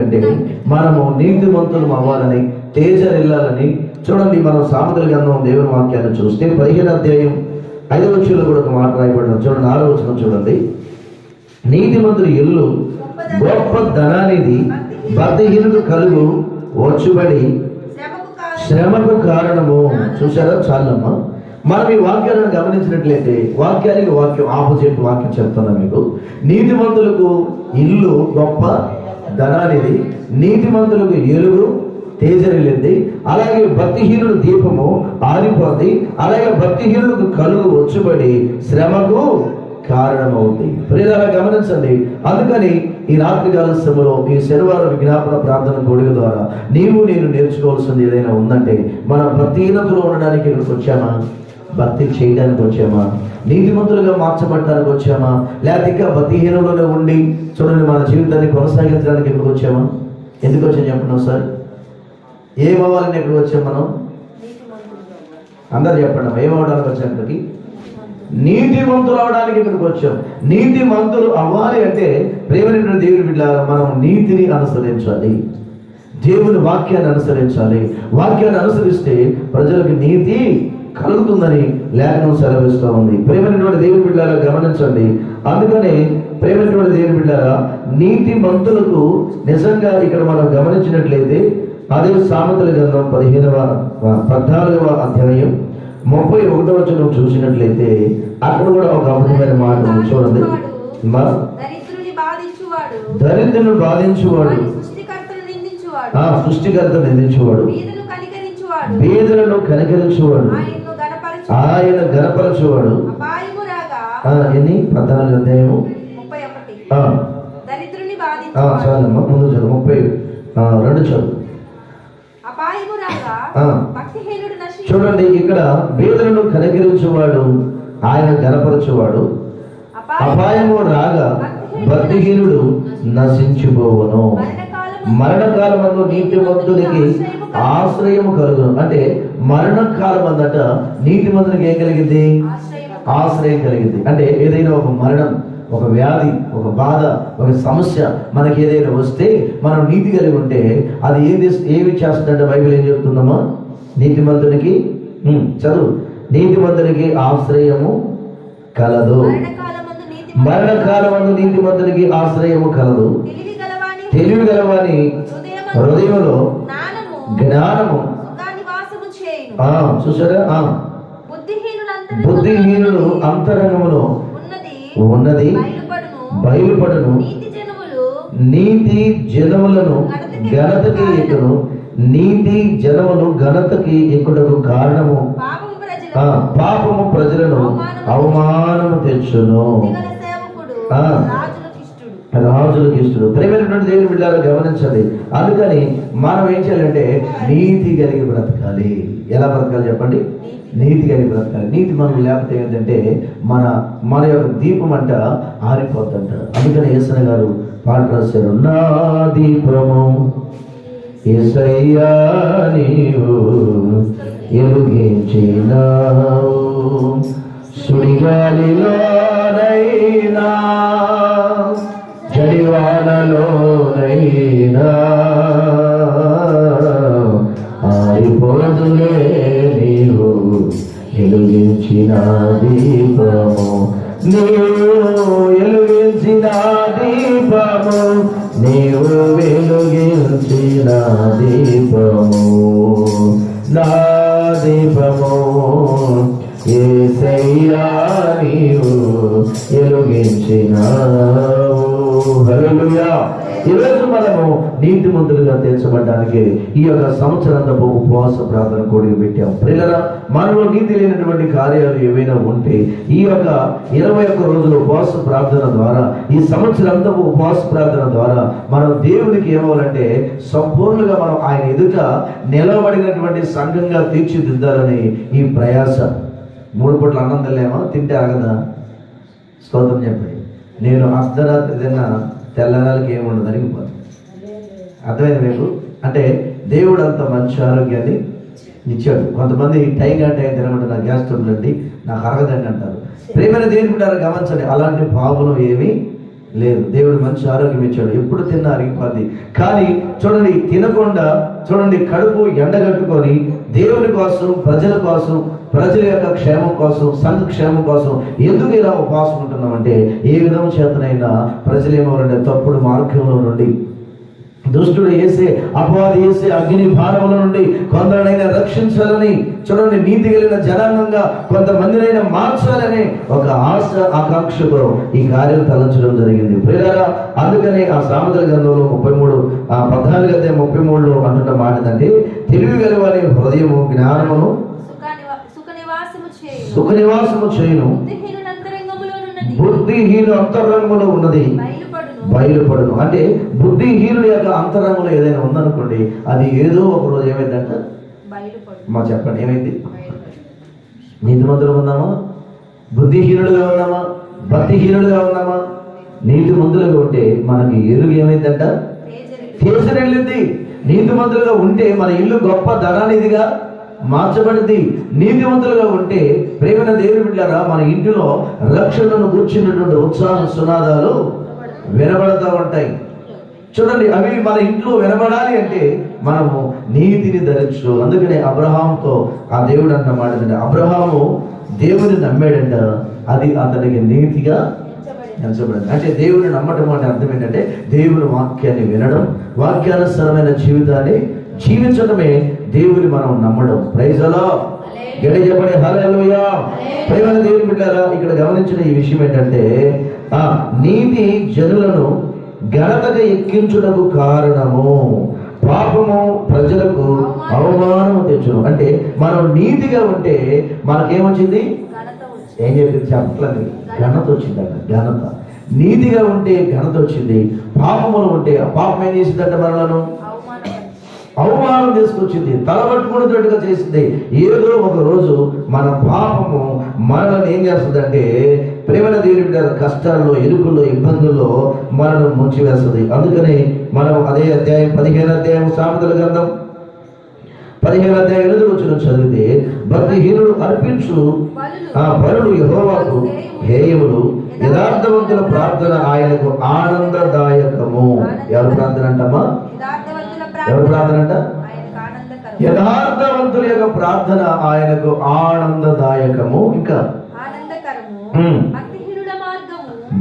అంటే మనము నీతిమంతులు అవ్వాలని వెళ్ళాలని చూడండి మనం సామెతల గ్రంథం దేవుని వాక్యాన్ని చూస్తే పదిహేను అధ్యాయం ఐదవ వచ్చులో కూడా ఒక మాట రాయబడిన చూడండి ఆరో వచనం చూడండి. నీతిమంతుడి ఇల్లు గొప్ప ధనానిది భక్తిహీనుడు కలుగు వచ్చుబడి శ్రమకు శ్రమకు కారణము. చూసారా చాలమ్మా. మనం ఈ వాక్యాలను గమనించినట్లయితే వాక్యానికి వాక్యం ఆపోజిట్ వాక్యం చెప్తున్నా మీకు. నీతిమంతులకు ఇల్లు గొప్ప ధనానిది నీతిమంతులకు ఎలుగు తేజరిల్లింది. అలాగే భక్తిహీనుడు దీపము ఆరిపోద్ది అలాగే భక్తిహీనులకు కలుగు వచ్చుబడి శ్రమకు కారణమవుతుంది. ప్రియులారా గమనించండి. అందుకని ఈ రాత్రి కాల సమయంలో ఈ శనివారం విజ్ఞాపన ప్రార్థన కోడిక ద్వారా నీవు నేను నేర్చుకోవాల్సింది ఏదైనా ఉందంటే మన భక్తిహీనతలో ఉండడానికి ఇక్కడికి వచ్చామా? భక్తి చేయడానికి వచ్చామా? నీతిమంతులుగా మార్చబడటానికి వచ్చామా? లేకపోతే ఇంకా భక్తిహీనంలోనే ఉండి చూడండి మన జీవితాన్ని కొనసాగించడానికి ఇక్కడికి వచ్చామా? ఎందుకు వచ్చాం చెప్పండి ఒకసారి? ఏమవ్వాలని ఇక్కడికి వచ్చాం మనం? అందరు చెప్పండి ఏమవడానికి వచ్చాం ఇక్కడికి నీతిమంతులు అవడానికి ఇక్కడికి వచ్చాం? నీతిమంతులు అవ్వాలి అంటే ప్రేమైన దేవుని బిడ్డ మనం నీతిని అనుసరించాలి. దేవుని వాక్యాన్ని అనుసరించాలి. వాక్యాన్ని అనుసరిస్తే ప్రజలకు నీతి కలుగుతుందని లేఖనం సెలవిస్తూ ఉంది. ప్రేమైనటువంటి దేవుని బిడ్డారా గమనించండి. అందుకనే ప్రేమైనటువంటి దేవుని బిడ్డారా నీతి మంతులకు నిజంగా ఇక్కడ మనం గమనించినట్లయితే అదే సామెతల గ్రంథం పదిహేనవ పద్నాలుగవ అధ్యాయం ముప్పై ఒకటవ వచనం చూసినట్లయితే అక్కడ కూడా ఒక అద్భుతమైన మాట చూడండి. దరిద్రుని బాధించువాడు. సృష్టికర్త నిందించువాడు. బీదలను కనికరించువాడు. ఆయన గణపరచువాడు. ఎన్ని? పద్నాలుగు అధ్యాయము. చాలమ్మా ముందు చదువు. ముప్పై రెండు చదువు. చూడండి ఇక్కడ బీదలను కనికరించువాడు ఆయన గణపరచువాడు. అపాయము రాగా భక్తిహీనుడు నశించిపోవను. మరణకాలమందు నీతిమంతునికి ఆశ్రయము కలుగును. అంటే మరణకాలమందట నీతిమంతునికి ఏం కలిగింది? ఆశ్రయం కలిగింది. అంటే ఏదైనా ఒక మరణం ఒక వ్యాధి ఒక బాధ ఒక సమస్య మనకి ఏదైనా వస్తే మనం నీతి కలిగి ఉంటే అది ఏది ఏమి చేస్తుందంటే బైబిల్ ఏం చెప్తుందమ్మా? నీతిమంతునికి చదువు. నీతిమంతునికి ఆశ్రయము కలదు. మరణకాలమందు నీతిమంతునికి ఆశ్రయము కలదు. తెలివి గలవాని హృదయమందు హృదయంలో జ్ఞానము జ్ఞానము సుఖాన్ని వాసము చేయును ఆ చూసారా? బుద్ధిహీనుడు అంతరంగములో ఉన్నది. బయలుపడును. నీతి జనములు. నీతి జనములను ఘనతకి ఎక్కును. నీతి జనములు ఘనతకి ఎక్కుటకు కారణము. పాపము ప్రజలను. అవమానము తెచ్చును. రాజులకు ఇష్టుడు ప్రేమైనటువంటి దేవుని బిడ్డారు గమనించండి. అందుకని మనం ఏం చేయాలంటే నీతి కలిగి బ్రతకాలి. ఎలా బ్రతకాలి చెప్పండి? నీతి కలిగి బ్రతకాలి. నీతి మనం లేకపోతే ఏంటంటే మన మన యొక్క దీపం అంట ఆరిపోద్దంట. అందుకని యేసన గారు పాట రాశారు నా దీపము ఏసయ్యా నీవు ఎలుగించినావు. సుడిగాలిలోనైనా జడివానలోనైనా దీపము నీవు ఎలుగించిన దీపము. నీవు వెలుగించిన దీపము. నా దీపము ఏసయ్యా నీవు ఎలుగించినావు హల్లెలూయా. ఈరోజు మనము నీతిమంతులుగా తీర్చబడడానికి ఈ యొక్క సంవత్సరంతపు ఉపవాస ప్రార్థన కూడా పెట్టాం. ప్రియులరా మనలో నీతి లేనటువంటి కార్యాలు ఏవైనా ఉంటే ఈ యొక్క ఇరవై ఒక్క రోజుల ఉపవాస ప్రార్థన ద్వారా ఈ సంవత్సరంతపు ఉపవాస ప్రార్థన ద్వారా మనం దేవునికి ఏమవ్వాలంటే సంపూర్ణంగా మనం ఆయన ఎదుట నిలబడినటువంటి సంఘంగా తీర్చిదిద్దాలని ఈ ప్రయాస. మూడు పూట్ల అన్నం తినలేమా? తింటే ఆగదా? స్తోత్రం చెప్పండి. నేను అర్ధరాత్రి తిన్నా తెల్లనాలకి ఏముండదు అరిగిపోతుంది అర్థమైంది మీకు? అంటే దేవుడు అంత మంచి ఆరోగ్యాన్ని ఇచ్చాడు. కొంతమంది టైగా టైం తినమంటే నాకు గ్యాస్ ఉండండి నాకు అరగదండి అంటారు. ప్రేమైన దేవుడు గమనించండి అలాంటి భావన ఏమీ లేదు. దేవుడు మంచి ఆరోగ్యం ఇచ్చాడు. ఎప్పుడు తిన్నా అరిగిపోద్ది కానీ చూడండి తినకుండా చూడండి కడుపు ఎండగట్టుకొని దేవుని కోసం ప్రజల కోసం ప్రజల యొక్క క్షేమం కోసం సంఘ క్షేమం కోసం ఎందుకు ఇలా ఉపవాసం ఉంటున్నామంటే ఏ విధం చేతనైనా ప్రజలు ఏమవరంటే తప్పుడు మార్గంలో నుండి దుష్టుడు వేసే అపవాది వేసే అగ్ని భారముల నుండి కొందరినైనా రక్షించాలని చూడండి నీతి కలిగిన జనాంగంగా కొంతమందినైనా మార్చాలని ఒక ఆశ ఆకాంక్షతో ఈ కార్యం తలంచడం జరిగింది. ప్రియులారా అందుకని ఆ సామెతల గ్రంథంలో ముప్పై మూడు ఆ పద్నాలుగు అదే ముప్పై మూడులో అంటున్న మాట ఏంటంటే తెలివి గలవారి హృదయము జ్ఞానమును సుఖనివా- సుఖనివాసము చేయు సుఖ నివాసము చేయును. బుద్ధిహీన అంతరంగంలో ఉన్నది. బయలుపడును. అంటే బుద్ధిహీనుడి యొక్క అంతరంగంలో ఏదైనా ఉందనుకోండి అది ఏదో ఒక రోజు ఏమైందంట? మా చెప్పండి ఏమైంది? నీతిమంతులుగా ఉన్నామా? బుద్ధిహీనులుగా ఉన్నామా? భక్తిహీనులుగా ఉన్నామా? నీతిమంతులుగా ఉంటే మనకి ఎరుగు ఏమైందంట. కేసులు వెళ్ళింది నీతిమంతులుగా ఉంటే మన ఇల్లు గొప్ప ధనానిదిగా మార్చబడింది. నీతిమంతులుగా ఉంటే ప్రేమైన దేవుని బిడ్డారా మన ఇంటిలో రక్షణను కూర్చున్నటువంటి ఉత్సాహ సునాదాలు వినబడతా ఉంటాయి. చూడండి అవి మన ఇంట్లో వినబడాలి అంటే మనము నీతిని ధరించు. అందుకనే అబ్రహాంతో ఆ దేవుడు అన్న మాట అబ్రహాము దేవుని నమ్మాడంట. అది అతనికి నీతిగా ఎంచబడింది. అంటే దేవుని నమ్మటం అంటే అర్థం ఏంటంటే దేవుని వాక్యాన్ని వినడం వాక్యానుసరమైన జీవితాన్ని జీవించడమే దేవుని మనం నమ్మడం. ప్రైజలో గడి చెప్పండి హల్లెలూయా ప్రేమ దేవుని బిడ్డారా ఇక్కడ గమనించిన ఈ విషయం ఏంటంటే ఆ నీతి జనులను ఘనతగా ఎక్కించుటకు కారణము. పాపము ప్రజలకు అవమానం తెచ్చును. అంటే మనం నీతిగా ఉంటే మనకేమొచ్చింది? ఏం చెప్పింది చెప్పట్లేదు ఘనత. వచ్చిందట ఘనత. నీతిగా ఉంటే ఘనత వచ్చింది. పాపములు ఉంటే ఆ పాపం ఏం చేసిందంట మనలను? అవమానం తీసుకొచ్చింది తలబట్టుకునేటట్టుగా చేసింది. ఏదో ఒక రోజు మన పాపము మనల్ని ఏం చేస్తుందంటే ప్రేమల దేవుని బిడ్డ కష్టాల్లో ఇరుకుల్లో ఇబ్బందుల్లో మనల్ని ముంచివేస్తుంది. అందుకని మనం అదే అధ్యాయం పదిహేను అధ్యాయం సామెతల గ్రంథం పదిహేను అధ్యాయం ఎనిమిది వచ్చిన చదివితే భక్తిహీనుడు అర్పించు ఆ బలుడు యెహోవాకు హేయములు. యథార్థవంతుల ప్రార్థన ఆయనకు ఆనందదాయకము. ఎవరి ప్రార్థన అంటమ్మా? ఎవరి ప్రార్థన యథార్థవంతుల యొక్క ప్రార్థన ఆయనకు ఆనందదాయకము ఇంకా.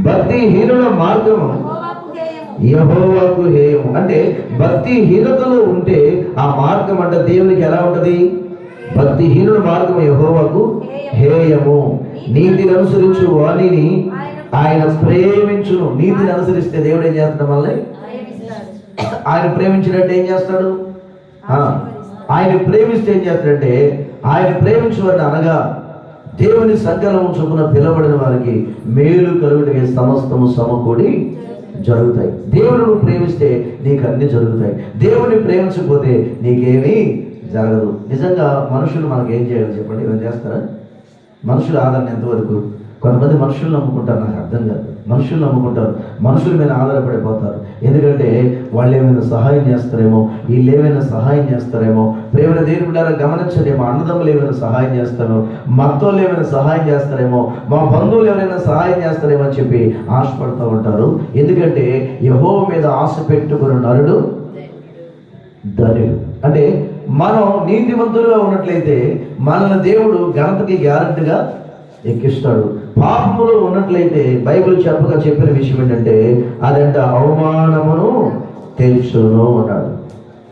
భక్తిహీనుల మార్గము యెహోవాకు హేయము. అంటే భక్తిహీనతలో ఉంటే ఆ మార్గం అంటే దేవునికి ఎలా ఉంటది? భక్తిహీనుల మార్గం యహోవాకు హేయము. నీతిని అనుసరించు వాణిని ఆయన ప్రేమించును. నీతిని అనుసరిస్తే దేవుడు ఏం చేస్తాడు మళ్ళీ ఆయన ప్రేమించినట్టు ఏం చేస్తాడు? ఆయన ప్రేమిస్తే ఏం చేస్తాడంటే ఆయన ప్రేమించబడిన అనగా దేవుని సంకలం చొప్పున పిలవడిన వారికి మేలు కలుగుటకి సమస్తము సమకూడి జరుగుతాయి. దేవుడు ప్రేమిస్తే నీకు అన్ని జరుగుతాయి. దేవుని ప్రేమించకపోతే నీకేమీ జరగదు. నిజంగా మనుషులు మనకు ఏం చేయాలి చెప్పండి? ఏమైనా చేస్తారా? మనుషుల ఆదరణ ఎంతవరకు? కొంతమంది మనుషులు నమ్ముకుంటారు నాకు అర్థం కాదు. మనుషులు నమ్ముకుంటారు. మనుషుల మీద ఆధారపడిపోతారు. ఎందుకంటే వాళ్ళు ఏమైనా సహాయం చేస్తారేమో వీళ్ళు ఏమైనా సహాయం చేస్తారేమో ప్రేమ దేని బిడ్డారా గమనించండి మా అన్నదమ్ములు ఏమైనా సహాయం చేస్తారో మతంలో ఏమైనా సహాయం చేస్తారేమో మా బంధువులు ఎవరైనా సహాయం చేస్తారేమో అని చెప్పి ఆశపడుతూ ఉంటారు. ఎందుకంటే యహో మీద ఆశ పెట్టుకున్న నరుడు ధనుడు. అంటే మనం నీతివంతులుగా ఉన్నట్లయితే మనల్ని దేవుడు ఘనతకి గ్యారంటీగా ఎక్కిస్తాడు. పాపములో ఉన్నట్లయితే బైబిల్ చెప్పగా చెప్పిన విషయం ఏంటంటే అదంట అవమానమును తెలుసును అన్నాడు.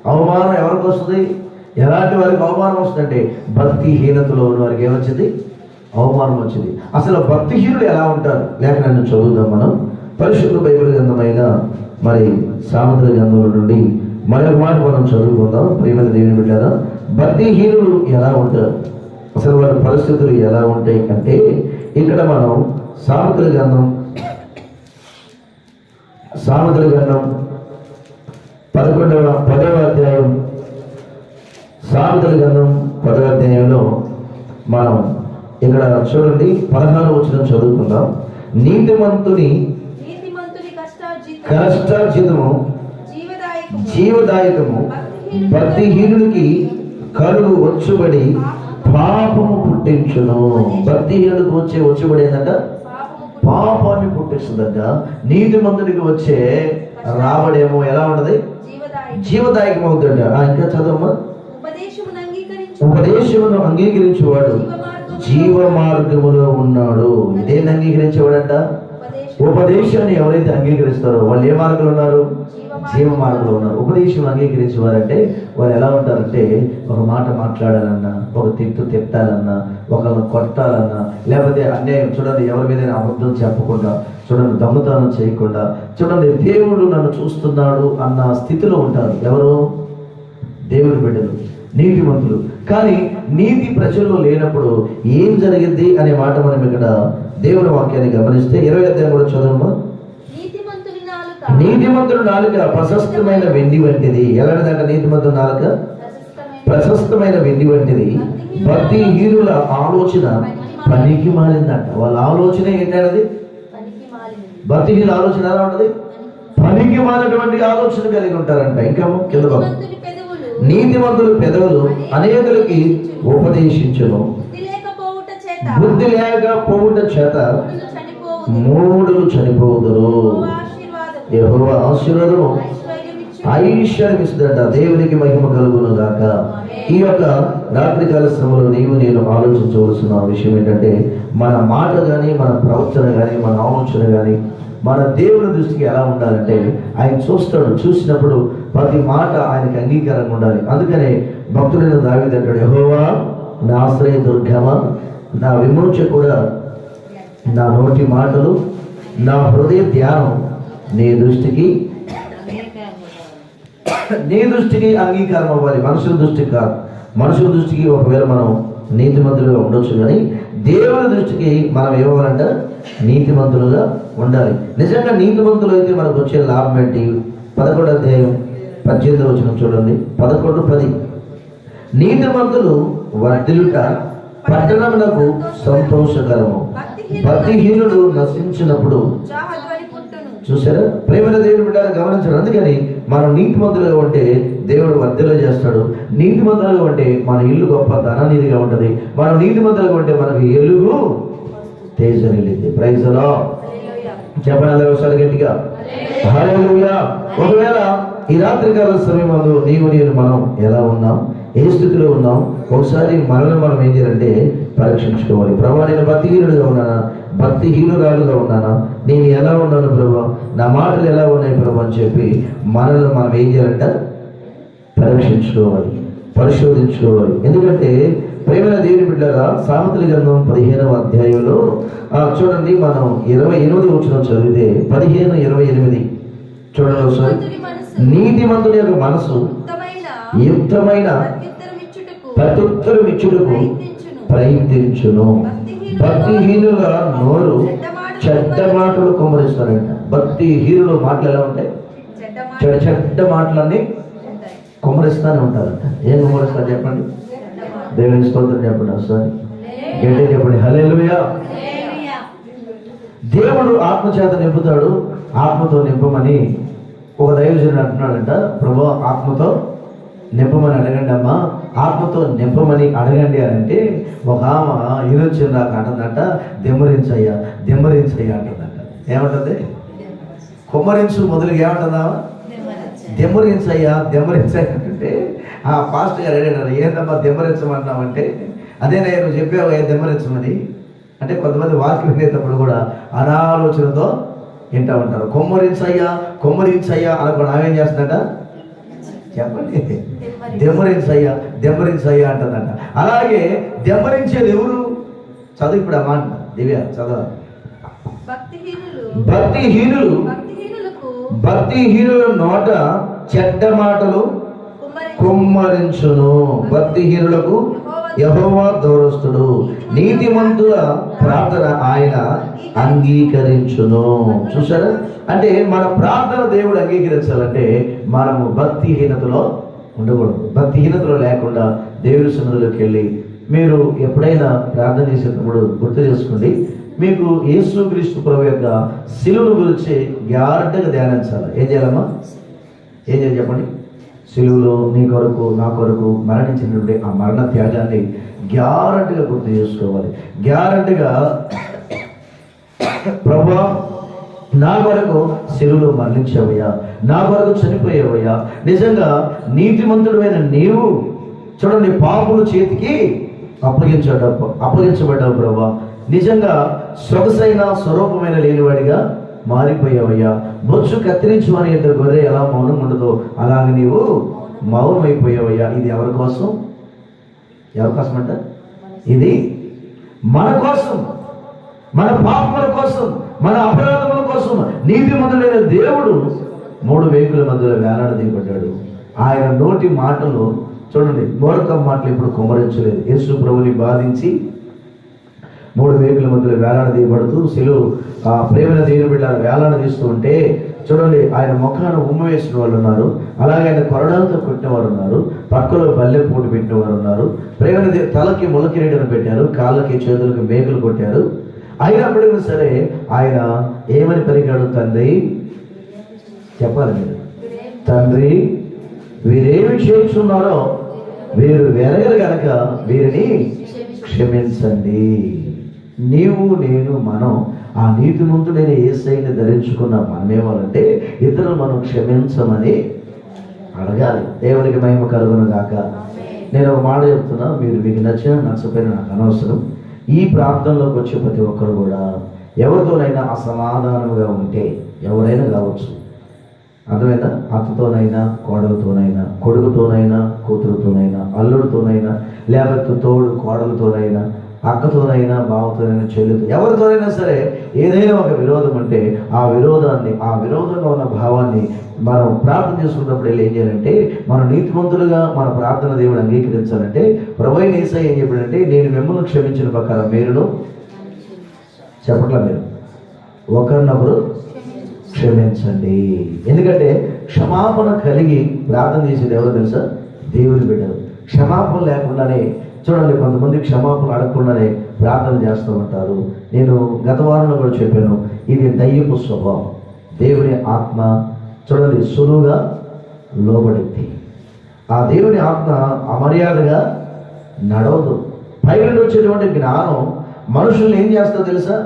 అవమానం ఎవరికి వస్తుంది? ఎలాంటి వారికి అవమానం వస్తుందంటే భక్తిహీనతలో ఉన్న వారికి ఏమొచ్చింది? అవమానం వచ్చింది. అసలు భక్తిహీనులు ఎలా ఉంటారు? లేక నన్ను చదువుదాం మనం. పరిశుద్ధ బైబిల్ గ్రంథమైన మరి సామంత్ర గ్రంథంలో నుండి మరొక మాట మనం చదువుకుందాం. ప్రేమల దేవుని బిడ్డారా భక్తిహీనులు ఎలా ఉంటారు? అసలు వాళ్ళ పరిస్థితులు ఎలా ఉంటాయి అంటే ఇక్కడ మనం సామెతల గ్రంథం సామెతల గ్రంథం పదకొండవ పదవ అధ్యాయం సామెతల గ్రంథం పదవ అధ్యాయంలో మనం ఇక్కడ చూడండి పదహారు వచ్చిన చదువుకుందాం. నీతిమంతుని నీతిమంతుని కష్టార్జితం కష్టార్జితము జీవదాయకము జీవదాయకము భక్తిహీనుడికి కరువు వచ్చుబడి పాపము పుట్టించును. భక్తిహీనుడికి వచ్చే వచ్చుబడి ఏంటంట పాపాన్ని పుట్టిస్తుందంట. నీతి మంతుడికి వచ్చే రాబడేమో ఎలా ఉన్నది జీవదాయకం అవుతుందంట. ఇంకా చదవమ్మా. ఉపదేశమును అంగీకరించి ఉపదేశమును అంగీకరించేవాడు జీవ మార్గములో ఉన్నాడు. ఇదేం అంగీకరించేవాడంట? ఉపదేశాన్ని ఎవరైతే అంగీకరిస్తారో వాళ్ళు ఏ మార్గంలో ఉన్నారు? జీవ మార్గంలో ఉన్నారు. ఉపదేశం అంగీకరించేవారంటే వారు ఎలా ఉంటారంటే ఒక మాట మాట్లాడాలన్నా ఒక తిట్టు తిట్టాలన్నా ఒకరిని కొట్టాలన్నా లేకపోతే అన్యాయం చూడండి ఎవరి మీద అబద్ధం చెప్పకుండా చూడండి దొంగతనం చేయకుండా చూడండి దేవుడు నన్ను చూస్తున్నాడు అన్న స్థితిలో ఉంటారు ఎవరు? దేవుని బిడ్డలు నీతిమంతులు. కానీ నీతి ప్రజల్లో లేనప్పుడు ఏం జరిగింది అనే మాట మనం ఇక్కడ దేవుని వాక్యాన్ని గమనిస్తే ఇరవై అధ్యాయం కూడా చదవమ్మా నీతిమంతుడు నాలుక. ప్రశస్తమైన వెండి వంటిది. ఎలాంటిదంట నీతిమంతుడు నాలుక? ప్రశస్తమైన. వెండి వంటిది. భక్తిహీనుల ఆలోచన పనికి మారిందంట వాళ్ళ ఆలోచన ఏంటన్నది భక్తిహీనుల ఆలోచన ఎలా ఉంటది? పనికి మారినటువంటి ఆలోచన కలిగి ఉంటారంట. ఇంకా కింద నీతిమంతులు పెదవులు అనేకులకి ఉపదేశించను. బుద్ధి లేకపోవుట చేత లేక పోవుట చేత మూడులు చనిపోదురు. యెహోవా ఆశీర్వాదము ఐశ్వర్యం దేవునికి మహిమ కలుగును గాక. ఈ యొక్క రాత్రికాల శ్రమలో నీవు నేను ఆలోచించవలసిన విషయం ఏంటంటే మన మాట కానీ మన ప్రవర్తన కానీ మన ఆలోచన కానీ మన దేవుని దృష్టికి ఎలా ఉండాలంటే ఆయన చూస్తాడు. చూసినప్పుడు ప్రతి మాట ఆయనకి అంగీకారంగా ఉండాలి. అందుకనే భక్తుడైన దావిదంటాడు యహోవా నా ఆశ్రయ దుర్గమ? నా విమోచ కూడా నా నోటి మాటలు నా హృదయ ధ్యానం నీ దృష్టికి నీ దృష్టికి అంగీకారం అవ్వాలి. మనుషుల దృష్టికి కాదు. మనుషుల దృష్టికి ఒకవేళ మనం నీతిమంతులుగా ఉండొచ్చు కానీ దేవుని దృష్టికి మనం ఏమవ్వాలంట? నీతిమంతులుగా ఉండాలి. నిజంగా నీతిమంతులు అయితే మనకు వచ్చే లాభం ఏంటి? పదకొండు అధ్యాయం. పద్దెనిమిది వచ్చిన చూడండి. పదకొండు పది. నీతిమంతులు వర్ధిల్లుట పట్టణములకు సంతోషకరము. భక్తిహీనుడు నశించినప్పుడు. చూసారా? ప్రేమైన దేవుడు బిడ్డారు గమనించారు అందుకని మనం నీతిమంతులుగా ఉంటే దేవుడు వర్ధలో చేస్తాడు. నీతిమంతులుగా ఉంటే మన ఇల్లు గొప్ప ధననిధిగా ఉంటది. మనం నీతిమంతులుగా ఉంటే మనకి ఎలుగు తేజ నిలింది ప్రైజలో ఒకసారి గట్టిగా. ఒకవేళ ఈ రాత్రికాల సమయంలో నీవు నేను మనం ఎలా ఉన్నాం? ఏ స్థితిలో ఉన్నాం? ఒకసారి మనల్ని మనం ఏం చేయాలంటే పరీక్షించుకోవాలి. ప్రభా నేను భక్తిహీనుడుగా ఉన్నానా? భక్తిహీనురాలుగా ఉన్నానా? నేను ఎలా ఉన్నాను ప్రభా? నా మాటలు ఎలా ఉన్నాయి ప్రభా అని చెప్పి మనల్ని మనం ఏం చేయాలంట? పరీక్షించుకోవాలి. పరిశోధించుకోవాలి. ఎందుకంటే ప్రేమల దేవుని బిడ్డగా సామెతల గ్రంథం పదిహేనవ అధ్యాయంలో చూడండి మనం ఇరవై ఎనిమిది వచ్చిన చదివితే పదిహేను ఇరవై ఎనిమిది. చూడండి ఒకసారి. నీతిమంతుని యొక్క మనసు యుక్తమైన ప్రత్యుత్తరం ఇచ్చుటకు ప్రయత్నించును. భక్తిహీనుల నోరు చెడ్డ మాటలు కుమ్మరిస్తారంట. భక్తిహీనుల మాటలు ఎలా ఉంటాయి? చెడ్డ చెడ్డ మాటలన్నీ కుమ్మరిస్తానే ఉంటారంట. ఏం కుమ్మరిస్తారు చెప్పండి? దేవుని స్తోత్రం చెప్పండి ఒకసారి. గట్టిగా చెప్పండి హల్లెలూయా. దేవుడు ఆత్మ చేత నింపుతాడు ఆత్మతో నింపమని ఒక దైవజనుడు అంటున్నాడంట ప్రభు ఆత్మతో నింపమని అడగండి అమ్మా. ఆత్మతో నింపమని అడగండి అని అంటే ఒక ఆమె ఈరోజు నాకు అంటుందంట దెమ్మరించయ్యా దెమ్మరించయ్యా అంటుందంట. ఏమంటుంది? కుమ్మరించు మొదలుగా ఏమంటుందా దెమ్మరించయ్యా దెమ్మరించయ్యా అంటే ఆ పాస్టర్ గారు అడిగారు ఏందమ్మా దెమ్మరించమంటున్నామంటే అదే నేను చెప్పావు ఏ దెమ్మరించమని. అంటే కొంతమంది వాక్యం వినేటప్పుడు కూడా అనాలోచనతో వింటా ఉంటారు. కొమ్మరించయ్యా కొమ్మరించయ్యా అనుకోండి ఆమె ఏం చేస్తుందట? చెప్పండి. దెమ్మరించయ్యా దెమ్మరించయ్యా అంటుందట. అలాగే దెమ్మరించేది ఎవరు? చదువు ఇప్పుడు ఆ మాట. దివ్య చదవ. భక్తిహీనులు. భక్తిహీనులు. నోట చెడ్డ మాటలు కుమ్మరి కుమ్మరించును. భక్తిహీనులకు యహోవా దూరస్తుడు నీతిమంతుల ప్రార్థన ఆయన అంగీకరించును. చూసారా అంటే మన ప్రార్థన దేవుడు అంగీకరించాలంటే మనము భక్తిహీనతలో ఉండకూడదు. భక్తిహీనతలో లేకుండా దేవుడి సన్నిధిలోకి వెళ్ళి మీరు ఎప్పుడైనా ప్రార్థన చేసేటప్పుడు గుర్తు చేసుకోండి. మీకు యేసుక్రీస్తు ప్రభు యొక్క శిలువును గురించి గ్యారంటీగా ధ్యానించాలి. ఏం చేయాలమ్మా? ఏం చేయాలి చెప్పండి? సిలువలో నీ కొరకు నా కొరకు మరణించినటువంటి ఆ మరణ త్యాగాన్ని గ్యారంటీగా గుర్తు చేసుకోవాలి. గ్యారంటీగా ప్రభా నా కొరకు శిలువలో మరణించావయ్యా. నా కొరకు చనిపోయావయ్యా. నిజంగా నీతిమంతుడమైన నీవు చూడండి పాపుల చేతికి అప్పగించాడు అప్పగించబడ్డావు ప్రభా. నిజంగా సొగసైన స్వరూపమైన లేనివాడిగా మారిపోయావయ్యా. బొచ్చు కత్తిరించు అని ఇద్దరు గొర్రె ఎలా మౌనం ఉండదో అలాగే నీవు మౌనమైపోయావయ్యా. ఇది ఎవరి కోసం? ఎవరి కోసం అంట? ఇది మన కోసం మన పాపముల కోసం మన అపరాధముల కోసం. నీతిమంతుడైన దేవుడు మూడు వేకుల మధ్యలో వేలాడదీయబడ్డాడు. ఆయన నోటి మాటలు చూడండి మూర్ఖ మాటలు ఇప్పుడు కుమరించలేదు యేసు ప్రభుని బాధించి మూడు వేకుల మధ్యలో వేలాడదీయబడుతూ సెలువు ఆ ప్రేమల దేవుని బిడ్డ వేలాడదీస్తూ ఉంటే చూడండి ఆయన ముఖాన్ని ఉమ్మ వేసిన వాళ్ళు ఉన్నారు. అలాగే ఆయన కొరడాలతో కొట్టిన వారు ఉన్నారు. పక్కలో బల్లె పూట పెట్టిన వారు ఉన్నారు. ప్రేమల దేవు తలకి ములకిరీడను పెట్టారు. కాళ్ళకి చేతులకి మేకలు కొట్టారు. అయినప్పటికీ సరే ఆయన ఏమని పలికాడు తండ్రి? చెప్పాలి మీరు. తండ్రి వీరేమి చేస్తున్నారో వీరు వెరగరు గనక వీరిని క్షమించండి. నీవు నేను మనం ఆ నీతిమంతుడైన ఏసైని ధరించుకున్న మనమేమోనంటే ఇతరులు మనం క్షమించమని అడగాలి. దేవునికి మహిమ కలుగును గాక. నేను ఒక మాట చెప్తున్నా మీరు మీకు నచ్చిన నచ్చపోయిన నాకు అనవసరం. ఈ ప్రాంతంలోకి వచ్చే ప్రతి ఒక్కరు కూడా ఎవరితోనైనా అసమాధానంగా ఉంటే ఎవరైనా కావచ్చు. అర్థమైందా? అత్తతోనైనా కోడలతోనైనా కొడుకుతోనైనా కూతురుతోనైనా అల్లుడితోనైనా లేకపోతే తోడు కోడలతోనైనా అక్కతోనైనా బావతోనైనా చెల్లితో ఎవరితోనైనా సరే ఏదైనా ఒక విరోధం ఉంటే ఆ విరోధాన్ని ఆ విరోధంగా ఉన్న భావాన్ని మనం ప్రార్థన చేసుకున్నప్పుడు వెళ్ళి ఏం చేయాలంటే మన నీతిమంతులుగా మన ప్రార్థన దేవుడు అంగీకరించాలంటే ప్రభు ఏసై ఏం చెప్పాడంటే నేను మిమ్మల్ని క్షమించిన ప్రకారం మీరును చెప్పట్లా మీరు? ఒకరినొకరు క్షమించండి. ఎందుకంటే క్షమాపణ కలిగి ప్రార్థన చేసేది ఎవరు తెలుసా? దేవుని బిడ్డలు. క్షమాపణ లేకుండానే చూడండి కొంతమంది క్షమాపణ అడగకుండానే ప్రార్థన చేస్తూ ఉంటారు. నేను గత వారంలో కూడా చెప్పాను ఇది దయ్యపు స్వభావం. దేవుని ఆత్మ చూడండి సులువుగా లోబడింది. ఆ దేవుని ఆత్మ అమర్యాదగా నడవదు. పైన వచ్చేటువంటి జ్ఞానం మనుషుల్ని ఏం చేస్తా తెలుసా?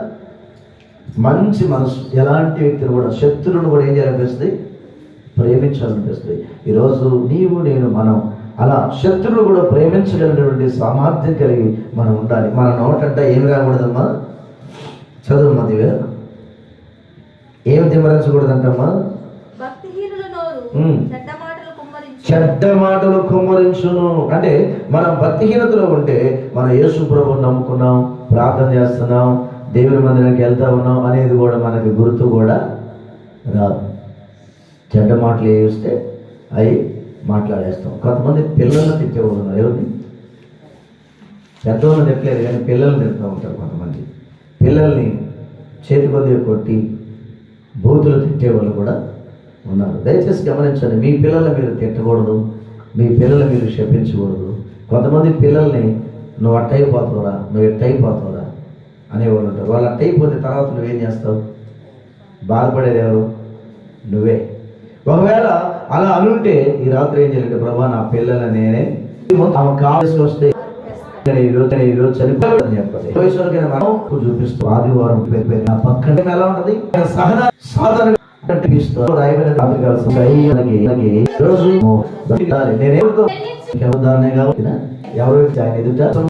మంచి మనసు. ఎలాంటి వ్యక్తిని కూడా శత్రువులను కూడా ఏం చేయాలనిపిస్తుంది? ప్రేమించాలనిపిస్తుంది. ఈరోజు నీవు నేను మనం అలా శత్రువులు కూడా ప్రేమించగలిగినటువంటి సామర్థ్యం కలిగి మనం ఉండాలి. మన నోటంట ఏమి రాకూడదమ్మా చదువు దివ్య. ఏమి తిమ్మరించకూడదంటమ్మా. చెడ్డ మాటలు కుమ్మరించును. అంటే మనం భక్తిహీనతలో ఉంటే మన యేసు ప్రభువుని నమ్ముకున్నాం ప్రార్థన చేస్తున్నాం దేవుని మందిరానికి వెళ్తా ఉన్నాం అనేది కూడా మనకి గుర్తు కూడా రాదు. చెడ్డ మాటలు ఏ వస్తే అవి మాట్లాడేస్తాం. కొంతమంది పిల్లల్ని తిట్టేవాళ్ళు ఉన్నారు. ఎవరిని? పెద్దవాళ్ళు తిట్టలేదు కానీ పిల్లల్ని తిడుతూ ఉంటారు కొంతమంది. పిల్లల్ని చేతి కొద్దిగా కొట్టి బూతులు తిట్టేవాళ్ళు కూడా ఉన్నారు. దయచేసి గమనించండి మీ పిల్లల్ని మీరు తిట్టకూడదు మీ పిల్లల్ని మీరు శపించకూడదు. కొంతమంది పిల్లల్ని నువ్వు అట్టయిపోతావురా నువ్వు ఎట్టయిపోతావురా అనేవాళ్ళు ఉంటారు. వాళ్ళు అట్టయిపోతే తర్వాత నువ్వేం చేస్తావు? బాధపడేది ఎవరు? నువ్వే. ఒకవేళ అలా అనుంటే ఈ రాత్రి ఏం చేయాలంటే ప్రభా నా పిల్లల నేనే ఆమె కావాల్సి వస్తే నేను ఈ రోజు ఈ రోజు చనిపోయాలని చెప్పండి. ఈశ్వరుకైనా మనం చూపిస్తూ ఆదివారం పేరు పేరు నా పక్కన ఎలా ఉంటది? సహన సాధన ఇస్తూ రాయబడిన పత్రికల రోజు నేనేమితో ఎవరు దారుణంగా ఎదుట